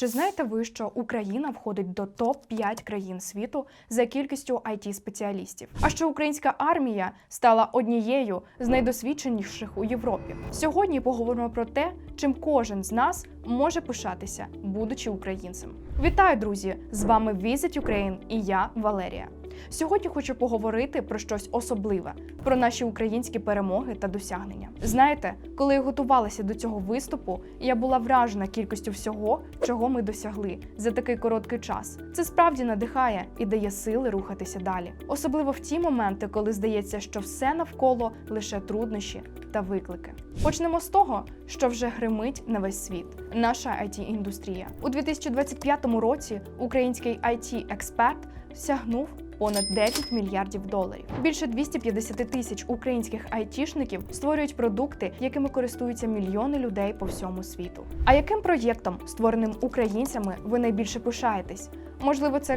Чи знаєте ви, що Україна входить до топ 5 країн світу за кількістю it спеціалістів? А що українська армія стала однією з найдосвідченіших у Європі? Сьогодні поговоримо про те, чим кожен з нас може пишатися, будучи українцем. Вітаю, друзі! З вами Visit Ukraine і я Валерія. Сьогодні хочу поговорити про щось особливе, про наші українські перемоги та досягнення. Знаєте, коли я готувалася до цього виступу, я була вражена кількістю всього, чого ми досягли за такий короткий час. Це справді надихає і дає сили рухатися далі, особливо в ті моменти, коли здається, що все навколо лише труднощі та виклики. Почнемо з того, що вже гримить на весь світ. Наша it індустрія у 2025 році. Український it експерт сягнув понад 9 мільярдів доларів. Більше 250 тисяч українських айтішників створюють продукти, якими користуються мільйони людей по всьому світу. А яким проєктом, створеним українцями, ви найбільше пишаєтесь? Можливо, це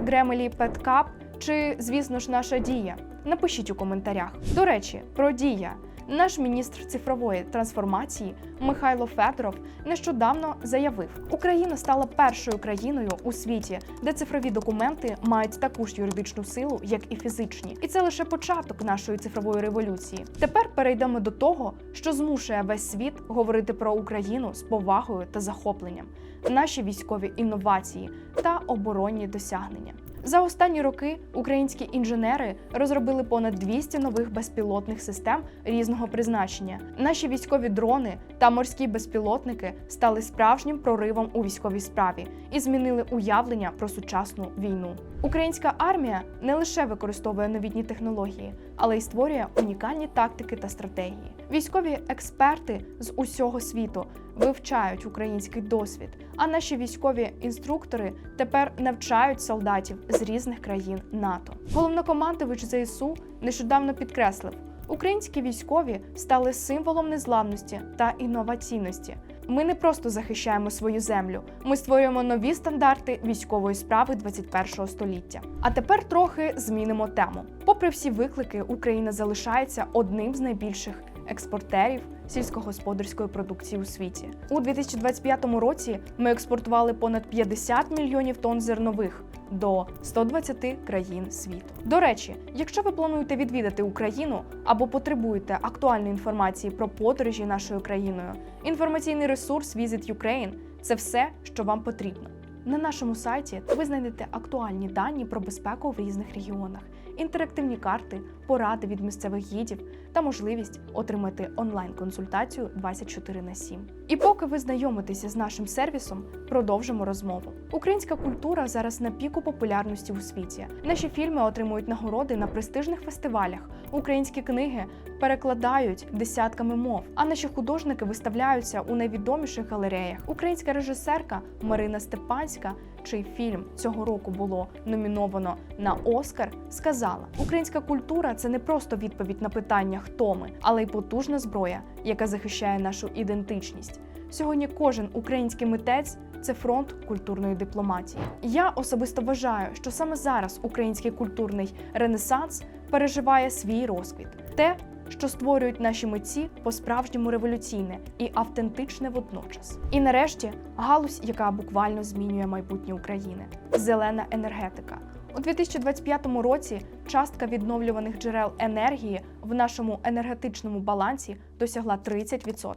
Pet Cup чи, звісно ж, наша дія? Напишіть у коментарях. До речі, про дія. Наш міністр цифрової трансформації Михайло Федоров нещодавно заявив, Україна стала першою країною у світі, де цифрові документи мають таку ж юридичну силу, як і фізичні, і це лише початок нашої цифрової революції. Тепер перейдемо до того, що змушує весь світ говорити про Україну з повагою та захопленням, наші військові інновації та оборонні досягнення. За останні роки українські інженери розробили понад 200 нових безпілотних систем різного призначення. Наші військові дрони та морські безпілотники стали справжнім проривом у військовій справі і змінили уявлення про сучасну війну. Українська армія не лише використовує новітні технології, але й створює унікальні тактики та стратегії. Військові експерти з усього світу вивчають український досвід, а наші військові інструктори тепер навчають солдатів з різних країн НАТО. Головнокомандувач ЗСУ нещодавно підкреслив, українські військові стали символом незламності та інноваційності. Ми не просто захищаємо свою землю, ми створюємо нові стандарти військової справи 21-го століття. А тепер трохи змінимо тему. Попри всі виклики, Україна залишається одним з найбільших експортерів сільськогосподарської продукції у світі. У 2025 році ми експортували понад 50 мільйонів тонн зернових до 120 країн світу. До речі, якщо ви плануєте відвідати Україну або потребуєте актуальної інформації про подорожі нашою країною, інформаційний ресурс Visit Ukraine – це все, що вам потрібно. На нашому сайті ви знайдете актуальні дані про безпеку в різних регіонах, інтерактивні карти, поради від місцевих гідів та можливість отримати онлайн-консультацію 24 на 7. І поки ви знайомитеся з нашим сервісом, продовжимо розмову. Українська культура зараз на піку популярності у світі. Наші фільми отримують нагороди на престижних фестивалях. Українські книги перекладають десятками мов, а наші художники виставляються у найвідоміших галереях. Українська режисерка Марина Степанська, чий фільм цього року було номіновано на Оскар, сказала: Українська культура це не просто відповідь на питання, хто ми, але й потужна зброя, яка захищає нашу ідентичність. Сьогодні кожен український митець це фронт культурної дипломатії. Я особисто вважаю, що саме зараз український культурний ренесанс переживає свій розквіт. Те, що створюють наші митці по-справжньому революційне і автентичне водночас. І нарешті галузь, яка буквально змінює майбутнє України зелена енергетика. У 2025 році частка відновлюваних джерел енергії в нашому енергетичному балансі досягла 30%.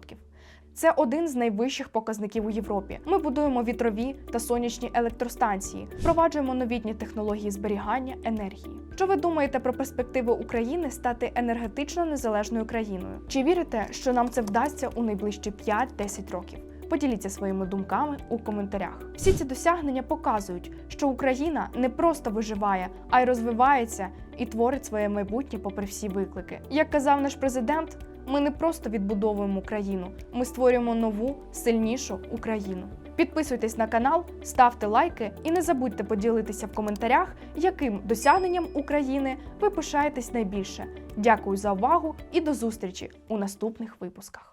Це один з найвищих показників у Європі. Ми будуємо вітрові та сонячні електростанції, впроваджуємо новітні технології зберігання енергії. Що ви думаєте про перспективи України стати енергетично незалежною країною? Чи вірите, що нам це вдасться у найближчі 5-10 років? Поділіться своїми думками у коментарях. Всі ці досягнення показують, що Україна не просто виживає, а й розвивається і творить своє майбутнє попри всі виклики. Як казав наш президент, ми не просто відбудовуємо країну, ми створюємо нову, сильнішу Україну. Підписуйтесь на канал, ставте лайки і не забудьте поділитися в коментарях, яким досягненням України ви пишаєтесь найбільше. Дякую за увагу і до зустрічі у наступних випусках.